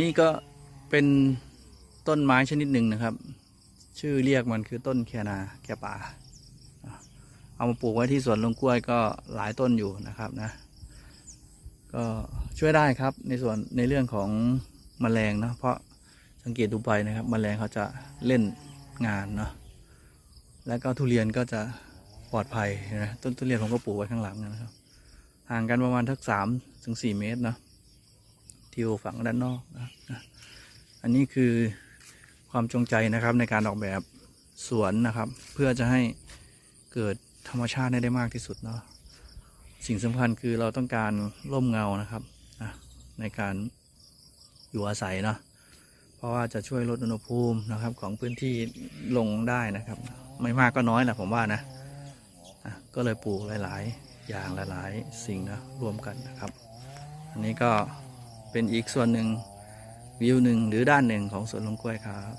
นี่ก็เป็นต้นไม้ชนิดหนึ่งนะครับ ชื่อเรียกมันคือต้นแคนาแคป่า เอามาปลูกไว้ที่สวนลงกล้วยก็หลายต้นอยู่นะครับนะ ก็ช่วยได้ครับในส่วนในเรื่องของแมลงเนาะเพราะสังเกตดูไปนะครับแมลงเขาจะเล่นงานเนาะแล้วก็ทุเรียนก็จะปลอดภัยนะต้นทุเรียนผมก็ปลูกไว้ข้างหลังนะครับ ห่างกันประมาณทักสามถึงสี่เมตรเนาะ ทิวฝั่งด้านนอกนะอันนี้คือความจงใจนะครับในการออกแบบสวนนะครับ เพื่อจะให้เกิดธรรมชาติได้มากที่สุดเนาะสิ่งสำคัญคือเราต้องการร่มเงานะครับในการอยู่อาศัยเนาะเพราะว่าจะช่วยลดอุณหภูมินะครับของพื้นที่ลงได้นะครับ ไม่มากก็น้อยแหละผมว่านะนะก็เลยปลูกหลาย ๆ อย่างหลาย ๆ สิ่งนะรวมกันนะครับ อันนี้ก็ เป็นอีกส่วนหนึ่งวิวหนึ่งหรือด้านหนึ่งของสวนลงกล้วยครับ